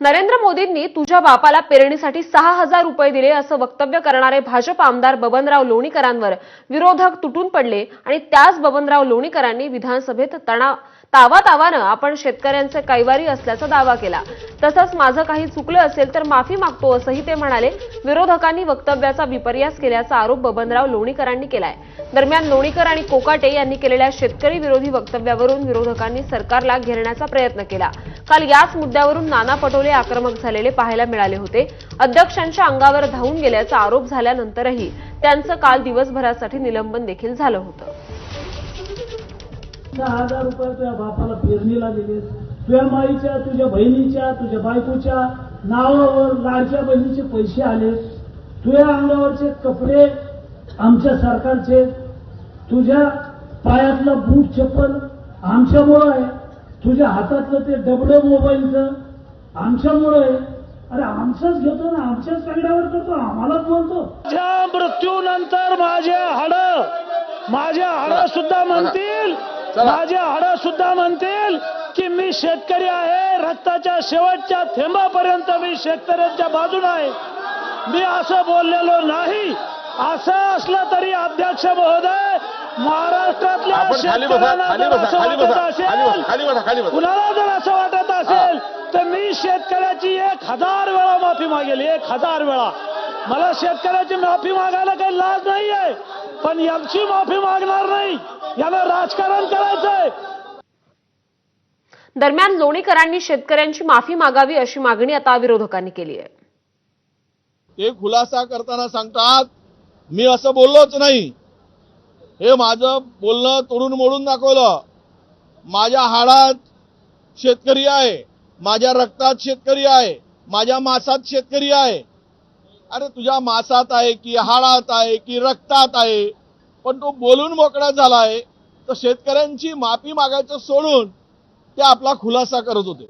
नरेंद्र मोदींनी तुझ्या बापाला पेरणीसाठी सहा हजार रुपये दिले असं वक्तव्य करणारे भाजप आमदार बबनराव लोणीकरांवर विरोधक तुटून पडले आणि त्याच बबनराव लोणीकरांनी विधानसभेत तणाव तावा तावानं आपण शेतकऱ्यांचे कैवारी असल्याचा दावा केला. तसंच माझं काही चुकलं असेल तर माफी मागतो असंही ते म्हणाले. विरोधकांनी वक्तव्याचा विपर्यास केल्याचा आरोप बबनराव लोणीकरांनी केलाय. दरम्यान लोणीकर आणि कोकाटे यांनी केलेल्या शेतकरी विरोधी वक्तव्यावरून विरोधकांनी सरकारला घेरण्याचा प्रयत्न केला. काल याच मुद्द्यावरून नाना पटोले आक्रमक झालेले पाहायला मिळाले होते. अध्यक्षांच्या अंगावर धावून गेल्याचा आरोप झाल्यानंतरही त्यांचं काल दिवसभरासाठी निलंबन देखील झालं होतं. हजार रुपयाच्या तुझ्या बापाला पेरणीला दिले तुझ्या माईच्या तुझ्या बहिणीच्या तुझ्या बायकोच्या नावावर लाडच्या बहिणीचे पैसे आले तुझ्या अंगावरचे कपडे आमच्या सरकारचे. तुझ्या पायातलं बूट चप्पल आमच्यामुळं आहे. तुझ्या हातातलं ते डबडं मोबाईलचं आमच्यामुळं आहे. अरे आमचंच घेतो ना आमच्याच सगळ्यावर करतो आम्हालाच बोलतो. माझ्या मृत्यूनंतर माझे हाड माझ्या हाड सुद्धा म्हणतील माझे हाड सुद्धा म्हणतील की मी शेतकरी आहे रक्ताच्या शेवटच्या थेंबापर्यंत मी शेतकऱ्यांच्या बाजूला आहे. मी असं बोललेलो नाही. असं असलं तरी अध्यक्ष महोदय महाराष्ट्रातल्या आपण खाली बसा शेतकऱ्यांना खाली जर बसा असं खाली वाटत बसा असेल, खाली बसा खाली बसा खाली बसा. कुणाला जर असं वाटत असेल तर मी शेतकऱ्याची एक हजार वेळा माफी मागेल एक हजार वेळा. मला शेतकऱ्याची माफी मागायला काही लाज नाही आहे पण यांची माफी मागणार नाही. याला राजकारण करायचंय. दरम्यान लोणीकरांनी शेतकऱ्यांची माफी मागावी अशी मागणी आता विरोधकांनी केली आहे. ते खुलासा करताना सांगतात मी असं बोललोच नाही. हे माझं बोलणं तोडून मोडून दाखवलं. माझ्या हाडात शेतकरी आहे माझ्या रक्तात शेतकरी आहे माझ्या मासात शेतकरी आहे. अरे तुझ्या मासात आहे की हाडात आहे की रक्तात आहे पण तो बोलून मोकळा झाला आहे तर शेतकऱ्यांची माफी मागायचं सोडून ते आपला खुलासा करत होते.